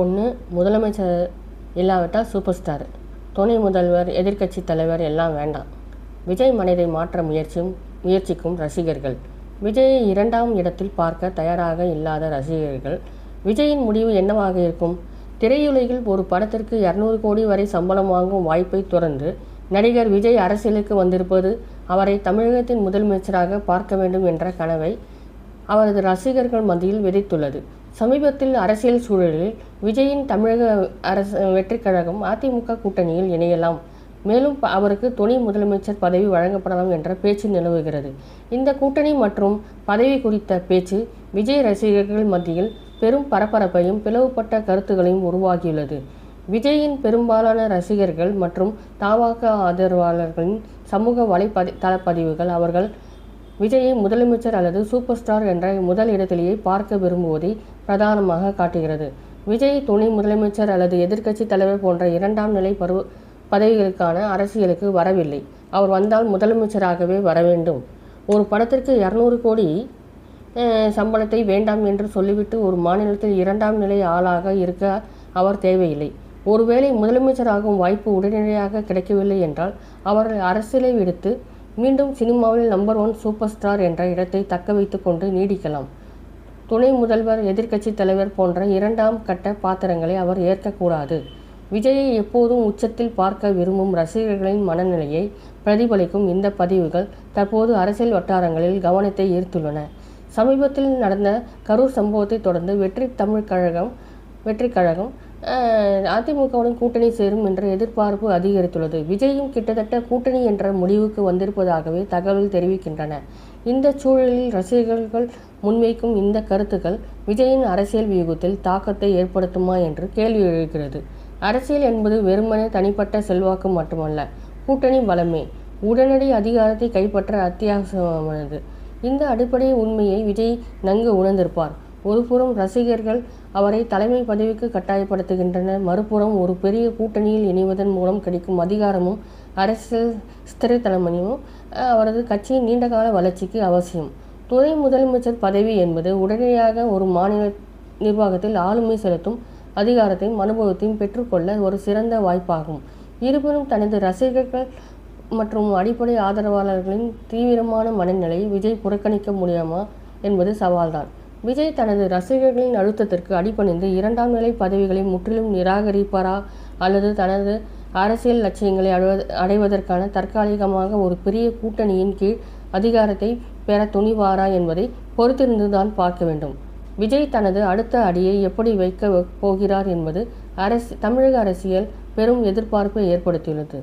ஒன்று முதலமைச்சர் இல்லாவிட்டால் சூப்பர் ஸ்டார். துணை முதல்வர் எதிர்க்கட்சி தலைவர் எல்லாம் வேண்டாம். விஜய் மனதை மாற்ற முயற்சியும் முயற்சிக்கும் ரசிகர்கள். விஜயை இரண்டாம் இடத்தில் பார்க்க தயாராக இல்லாத ரசிகர்கள். விஜயின் முடிவு என்னவாக இருக்கும்? திரையுலகில் ஒரு படத்திற்கு இரநூறு கோடி வரை சம்பளம் வாங்கும் வாய்ப்பை துறந்து நடிகர் விஜய் அரசியலுக்கு வந்திருப்பது அவரை தமிழகத்தின் முதலமைச்சராக பார்க்க வேண்டும் என்ற கனவை அவரது ரசிகர்கள் மத்தியில் விதைத்துள்ளது. சமீபத்தில் அரசியல் சூழலில் விஜயின் தமிழக அரசு வெற்றிக் கழகம் அதிமுக கூட்டணியில் இணையலாம். மேலும் அவருக்கு துணை முதலமைச்சர் பதவி வழங்கப்படலாம் என்ற பேச்சு நிலவுகிறது. இந்த கூட்டணி மற்றும் பதவி குறித்த பேச்சு விஜய் ரசிகர்கள் மத்தியில் பெரும் பரபரப்பையும் பிளவுபட்ட கருத்துகளையும் உருவாகியுள்ளது விஜயின் பெரும்பாலான ரசிகர்கள் மற்றும் தாவாக ஆதரவாளர்களின் சமூக வலைப்பதி தளப்பதிவுகள் அவர்கள் விஜயை முதலமைச்சர் அல்லது சூப்பர் ஸ்டார் என்ற முதல் இடத்திலேயே பார்க்க விரும்புவதை பிரதானமாக காட்டுகிறது. விஜய் துணை முதலமைச்சர் அல்லது எதிர்க்கட்சி தலைவர் போன்ற இரண்டாம் நிலை பருவ பதவிகளுக்கான அரசியலுக்கு வரவில்லை. அவர் வந்தால் முதலமைச்சராகவே வர வேண்டும். ஒரு படத்திற்கு இரநூறு கோடி அஹ், சம்பளத்தை வேண்டாம் என்று சொல்லிவிட்டு ஒரு மாநிலத்தில் இரண்டாம் நிலை ஆளாக இருக்க அவர் தேவையில்லை. ஒருவேளை முதலமைச்சராகும் வாய்ப்பு உடனடியாக கிடைக்கவில்லை என்றால் அவர் அரசியலை விடுத்து மீண்டும் சினிமாவில் நம்பர் ஒன் சூப்பர் ஸ்டார் என்ற இடத்தை தக்க வைத்து கொண்டு நீடிக்கலாம். துணை முதல்வர் எதிர்க்கட்சி தலைவர் போன்ற இரண்டாம் கட்ட பாத்திரங்களை அவர் ஏற்கக்கூடாது. விஜயை எப்போதும் உச்சத்தில் பார்க்க விரும்பும் ரசிகர்களின் மனநிலையை பிரதிபலிக்கும் இந்த பதிவுகள் தற்போது அரசியல் வட்டாரங்களில் கவனத்தை ஈர்த்துள்ளன. சமீபத்தில் நடந்த கரூர் சம்பவத்தை தொடர்ந்து வெற்றி தமிழ் கழகம் வெற்றி கழகம் அதிமுகவுடன் கூட்டணி சேரும் என்ற எதிர்பார்ப்பு அதிகரித்துள்ளது. விஜயும் கிட்டத்தட்ட கூட்டணி என்ற முடிவுக்கு வந்திருப்பதாகவே தகவல் தெரிவிக்கின்றன. இந்த சூழலில் ரசிகர்கள் முன்வைக்கும் இந்த கருத்துக்கள் விஜயின் அரசியல் வியூகத்தில் தாக்கத்தை ஏற்படுத்துமா என்று கேள்வி எழுகிறது. அரசியல் என்பது வெறுமனே தனிப்பட்ட செல்வாக்கு மட்டுமல்ல கூட்டணி பலமே உடனடி அதிகாரத்தை கைப்பற்ற அத்தியாவசியமானது. இந்த அடிப்படை உண்மையை விஜய் நன்கு உணர்ந்திருப்பார். ஒருபுறம் ரசிகர்கள் அவரை தலைமை பதவிக்கு கட்டாயப்படுத்துகின்றனர். மறுபுறம் ஒரு பெரிய கூட்டணியில் இணைவதன் மூலம் கிடைக்கும் அதிகாரமும் அரசியல் ஸ்திரத்தன்மையும் அவரது கட்சியின் நீண்டகால வளர்ச்சிக்கு அவசியம். துணை முதலமைச்சர் பதவி என்பது உடனடியாக ஒரு மாநில நிர்வாகத்தில் ஆளுமை செலுத்தும் அதிகாரத்தையும் அனுபவத்தையும் பெற்றுக்கொள்ள ஒரு சிறந்த வாய்ப்பாகும். இருப்பினும் தனது ரசிகர்கள் மற்றும் அடிப்படை ஆதரவாளர்களின் தீவிரமான மனநிலையை விஜய் புறக்கணிக்க முடியுமா என்பது சவால்தான். விஜய் தனது ரசிகர்களின் அழுத்தத்திற்கு அடிபணிந்து இரண்டாம் நிலை பதவிகளை முற்றிலும் நிராகரிப்பாரா? அல்லது தனது அரசியல் லட்சியங்களை அடைவ- அடைவதற்கான தற்காலிகமாக ஒரு பெரிய கூட்டணியின் கீழ் அதிகாரத்தை பெற துணிவாரா என்பதை பொறுத்திருந்துதான் பார்க்க வேண்டும். விஜய் தனது அடுத்த அடியை எப்படி வைக்க போகிறார் என்பது அரசு தமிழக அரசியல் பெரும் எதிர்பார்ப்பை ஏற்படுத்தியுள்ளது.